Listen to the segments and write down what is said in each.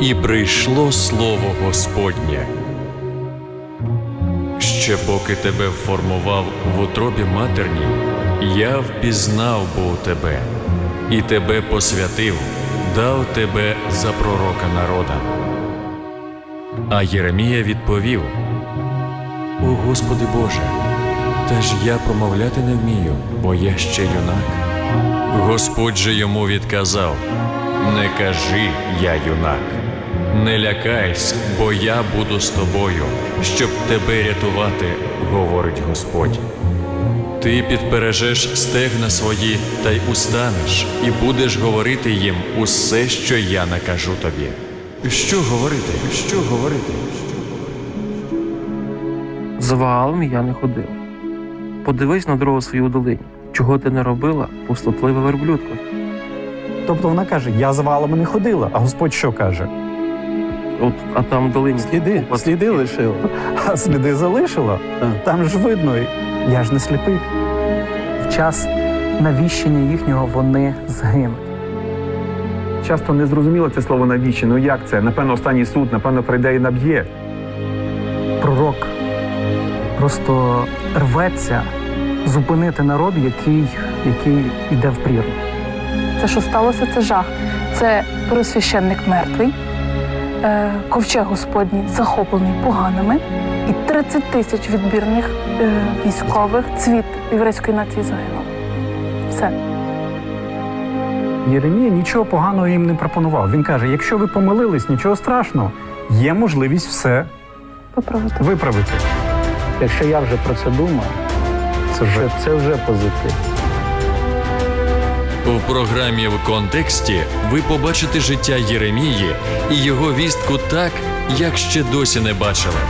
І прийшло слово Господнє. Ще поки тебе формував в утробі матерній, я впізнав був тебе, і тебе посвятив, дав тебе за пророка народам. А Єремія відповів: О Господи Боже, та ж я промовляти не вмію, бо я ще юнак. Господь же йому відказав: Не кажи я юнак, не лякайся, бо я буду з тобою, щоб тебе рятувати, говорить Господь. Ти підпережеш стегна свої та й устанеш, і будеш говорити їм усе, що я накажу тобі. Що говорити? Що говорити? З валом я не ходив. Подивись на дорогу свою долині. Чого ти не робила, пустотлива верблюдко? Тобто вона каже: Я з валами не ходила. А Господь що каже? От, а там долині. Сліди, сліди лишила. А сліди залишила. Там ж видно, я ж не сліпий. в час навіщення їхнього вони згинуть. Часто не зрозуміло це слово навіщо. Ну як це? Напевно, останній суд, напевно, прийде і наб'є. Пророк просто рветься зупинити народ, який, який йде в прірву. Це, що сталося, це жах. Це первосвященник мертвий, е, ковчег Господній захоплений поганими, і 30 тисяч відбірних е, військових цвіт єврейської нації загинув. Все. Єремія нічого поганого їм не пропонував. Він каже: якщо ви помилились, нічого страшного, є можливість все Поправити. виправити. Якщо я вже про це думаю, це вже, це вже позитив. У програмі в контексті ви побачите життя Єремії і його вістку так, як ще досі не бачили.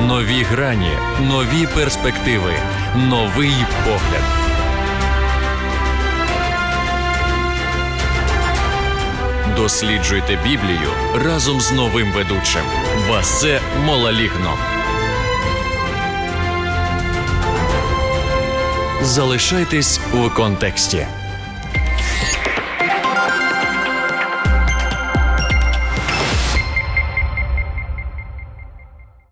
Нові грані, нові перспективи, новий погляд. Досліджуйте Біблію разом з новим ведучим. Васе Молалігно. Залишайтесь в контексті.